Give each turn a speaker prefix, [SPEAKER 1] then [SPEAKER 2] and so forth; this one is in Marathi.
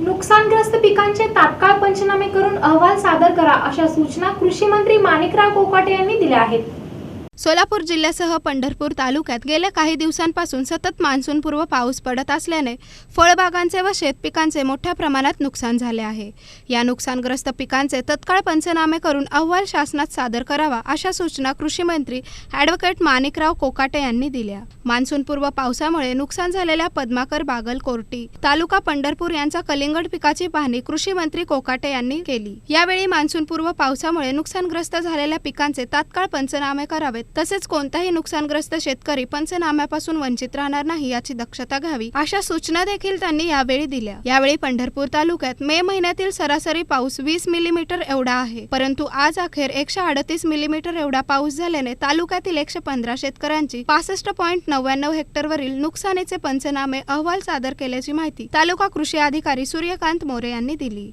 [SPEAKER 1] नुकसानग्रस्त पिकांचे तात्काळ पंचनामे करून अहवाल सादर करा अशा सूचना कृषी मंत्री माणिकराव कोकाटे यांनी दिल्या आहेत.
[SPEAKER 2] सोलापूर जिल्ह्यासह पंढरपूर तालुक्यात गेल्या काही दिवसांपासून सतत मान्सूनपूर्व पाऊस पडत असल्याने फळबागांचे व शेतपिकांचे मोठ्या प्रमाणात नुकसान झाले आहे. या नुकसानग्रस्त पिकांचे तत्काळ पंचनामे करून अहवाल शासनात सादर करावा अशा सूचना कृषी मंत्री ॲडव्होकेट माणिकराव कोकाटे यांनी दिल्या. मान्सूनपूर्व पावसामुळे नुकसान झालेल्या पद्माकर बागल कोर्टी तालुका पंढरपूर यांचा कलिंगड पिकाची पाहणी कृषी मंत्री कोकाटे यांनी केली. यावेळी मान्सूनपूर्व पावसामुळे नुकसानग्रस्त झालेल्या पिकांचे तात्काळ पंचनामे करावेत तसेच कोणताही नुकसानग्रस्त शेतकरी पंचनाम्यापासून वंचित राहणार नाही याची दक्षता घ्यावी अशा सूचना देखील त्यांनी यावेळी दिल्या. यावेळी पंढरपूर तालुक्यात मे महिन्यातील सरासरी पाऊस वीस मिलीमीटर एवढा आहे. परंतु आज अखेर एकशे अडतीस मिलीमीटर एवढा पाऊस झाल्याने तालुक्यातील एकशे पंधरा शेतकऱ्यांची पासष्ट पॉईंट नव्याण्णव हेक्टरवरील नुकसानीचे पंचनामे अहवाल सादर केल्याची माहिती तालुका कृषी अधिकारी सूर्यकांत मोरे यांनी दिली.